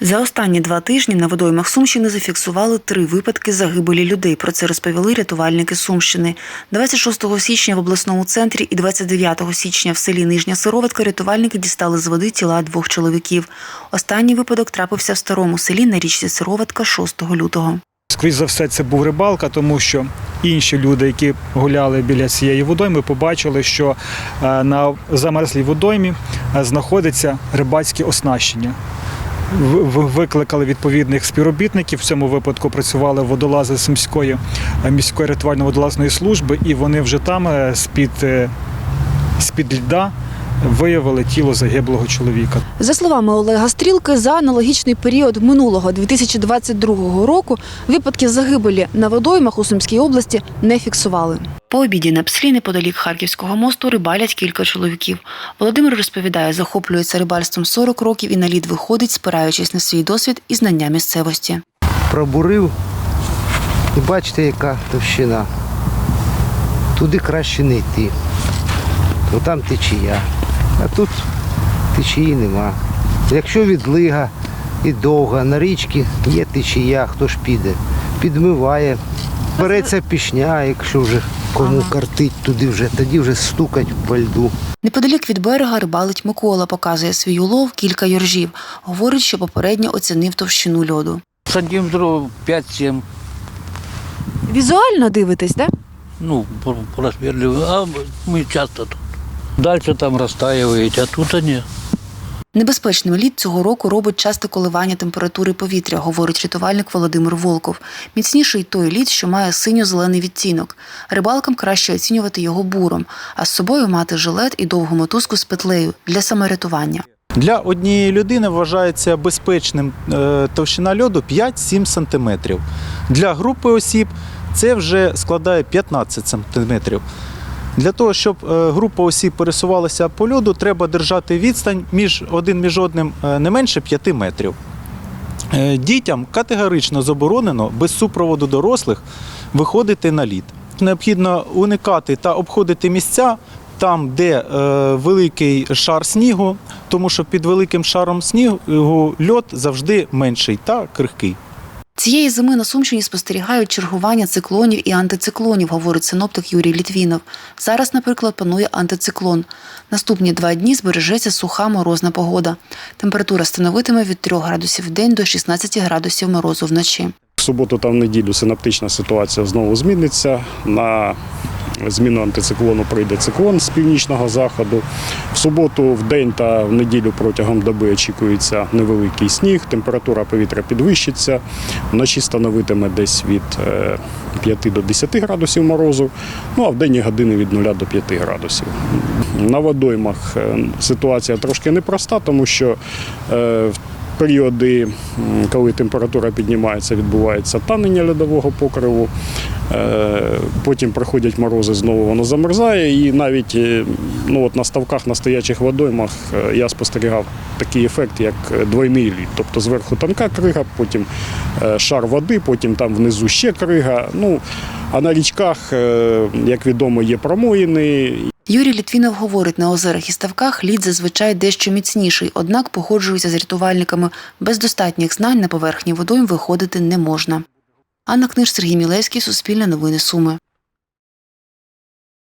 За останні два тижні на водоймах Сумщини зафіксували три випадки загибелі людей. Про це розповіли рятувальники Сумщини. 26 січня в обласному центрі і 29 січня в селі Нижня Сироватка рятувальники дістали з води тіла двох чоловіків. Останній випадок трапився в старому селі на річці Сироватка 6 лютого. Скоріше за все, це був рибалка, тому що інші люди, які гуляли біля цієї водойми, побачили, що е, на замерзлій водоймі е, знаходиться рибацьке оснащення. Викликали відповідних співробітників. В цьому випадку працювали водолази з е, міської рятувально-водолазної служби, і вони вже там е, з-під, е, з-під льда виявили тіло загиблого чоловіка. За словами Олега Стрілки, за аналогічний період минулого 2022 року випадків загибелі на водоймах у Сумській області не фіксували. По обіді на пслі неподалік Харківського мосту рибалять кілька чоловіків. Володимир розповідає, захоплюється рибальством 40 років і на лід виходить, спираючись на свій досвід і знання місцевості. пробурив. І бачите, яка товщина. Туди краще не йти. То там течія. А тут течії нема. Якщо відлига і довга, на річці є течія, хто ж піде. Підмиває. Береться пішня, якщо вже кому картить туди вже, тоді вже стукать по льду. Неподалік від берега рибалить Микола, показує свій улов кілька йоржів. Говорить, що попередньо оцінив товщину льоду. Сантиметров 5-7, Візуально дивитесь, так? ну, по- просверливаю. А мы часто тут. Дальше там растаиваете, а тут они. Небезпечним лід цього року робить часте коливання температури повітря, говорить рятувальник Володимир Волков. Міцніший той лід, що має синьо-зелений відтінок. Рибалкам краще оцінювати його буром, а з собою мати жилет і довгу мотузку з петлею для саморятування. Для однієї людини вважається безпечним е, товщина льоду 5-7 см. Для групи осіб це вже складає 15 см. Для того, щоб е, група осіб пересувалася по льоду, треба держати відстань між один між одним е, не менше 5 метрів. Е, Дітям категорично заборонено без супроводу дорослих виходити на лід. Необхідно уникати та обходити місця там, де е, великий шар снігу, тому що під великим шаром снігу льод завжди менший та крихкий. Цієї зими на Сумщині спостерігають чергування циклонів і антициклонів, говорить синоптик Юрій Літвінов. Зараз, наприклад, панує антициклон. Наступні два дні збережеться суха морозна погода. Температура становитиме від 3 градусів в день до 16 градусів морозу вночі. В суботу та в неділю синаптична ситуація знову зміниться. На зміну антициклону прийде циклон з північного заходу. В суботу, в день та в неділю протягом доби очікується невеликий сніг, температура повітря підвищиться. Вночі становитиме десь від е, 5 до 10 градусів морозу, ну а в денні години від 0 до 5 градусів. На водоймах е, ситуація трошки непроста, тому що е, в періоди, коли температура піднімається, відбувається танення льодового покриву. Е, Потім приходять морози, знову воно замерзає. І навіть е, ну, от на ставках, на стоячих водоймах е, я спостерігав такий ефект, як двойний лід. Тобто зверху тонка крига, потім шар води, потім там внизу ще крига. Ну, а на річках, як відомо, є промоїни, Юрій Літвінов говорить, на озерах і ставках лід зазвичай дещо міцніший, однак погоджується з рятувальниками. Без достатніх знань на поверхні водойм виходити не можна. Анна Книж, Сергій Мілевський, Суспільне новини Суми.